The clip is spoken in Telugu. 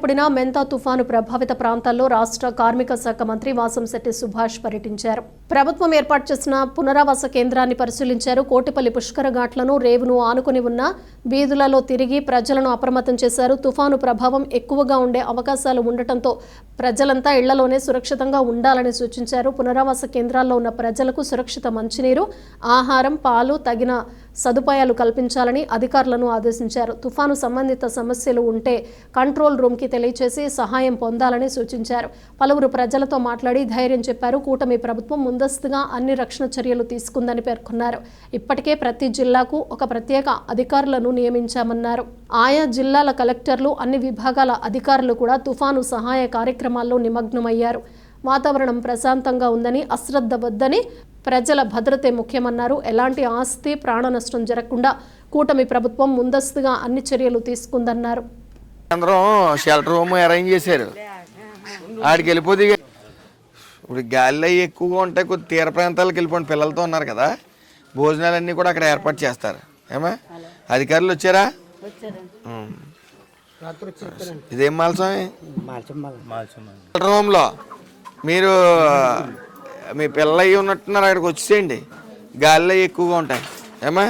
ఏర్పడిన మెంతా తుఫాను ప్రభావిత ప్రాంతాల్లో రాష్ట్ర కార్మిక శాఖ మంత్రి వాసంశెట్టి సుభాష్ పర్యటించారు. ప్రభుత్వం ఏర్పాటు చేసిన పునరావాస కేంద్రాన్ని పరిశీలించారు. కోటిపల్లి పుష్కర ఘాట్లను రేవును ఆనుకుని ఉన్న వీధులలో తిరిగి ప్రజలను అప్రమత్తం చేశారు. తుఫాను ప్రభావం ఎక్కువగా ఉండే అవకాశాలు ఉండటంతో ప్రజలంతా ఇళ్ళలోనే సురక్షితంగా ఉండాలని సూచించారు. పునరావాస కేంద్రాల్లో ఉన్న ప్రజలకు సురక్షిత మంచినీరు ఆహారం పాలు తగిన సదుపాయాలు కల్పించాలని అధికారులను ఆదేశించారు. తుఫాను సంబంధిత సమస్యలు ఉంటే కంట్రోల్ రూమ్కి తెలియచేసి సహాయం పొందాలని సూచించారు. పలువురు ప్రజలతో మాట్లాడి ధైర్యం చెప్పారు. కూటమి ప్రభుత్వం ముందస్తుగా అన్ని రక్షణ చర్యలు తీసుకుందని పేర్కొన్నారు. ఇప్పటికే ప్రతి జిల్లాకు ఒక ప్రత్యేక అధికారులను నియమించామన్నారు. ఆయా జిల్లాల కలెక్టర్లు అన్ని విభాగాల అధికారులు కూడా తుఫాను సహాయ కార్యక్రమాల్లో నిమగ్నమయ్యారు. వాతావరణం ప్రశాంతంగా ఉందని అశ్రద్ధ వద్దని ప్రజల భద్రతే ముఖ్యమన్నారు. ఎలాంటి ఆస్తి ప్రాణ నష్టం జరగకుండా కూటమి ప్రభుత్వం ముందస్తుగా అన్ని చర్యలు తీసుకుందన్నారు. అందరం షెల్టర్ రూమ్ అరేంజ్ చేశారు. ఆడికి వెళ్ళిపోతే ఇప్పుడు గాలిలో అవి ఎక్కువగా ఉంటాయి కొద్ది తీర ప్రాంతాలకు వెళ్ళిపోండి. పిల్లలతో ఉన్నారు కదా. భోజనాలన్నీ కూడా అక్కడ ఏర్పాటు చేస్తారు. ఏమా? అధికారులు వచ్చారా. ఇదేం షెల్టర్ రూమ్లో మీరు మీ పిల్లలు ఉన్నట్టున్నారు అక్కడికి వచ్చేసేయండి గాలిలో ఎక్కువగా ఉంటాయి. ఏమా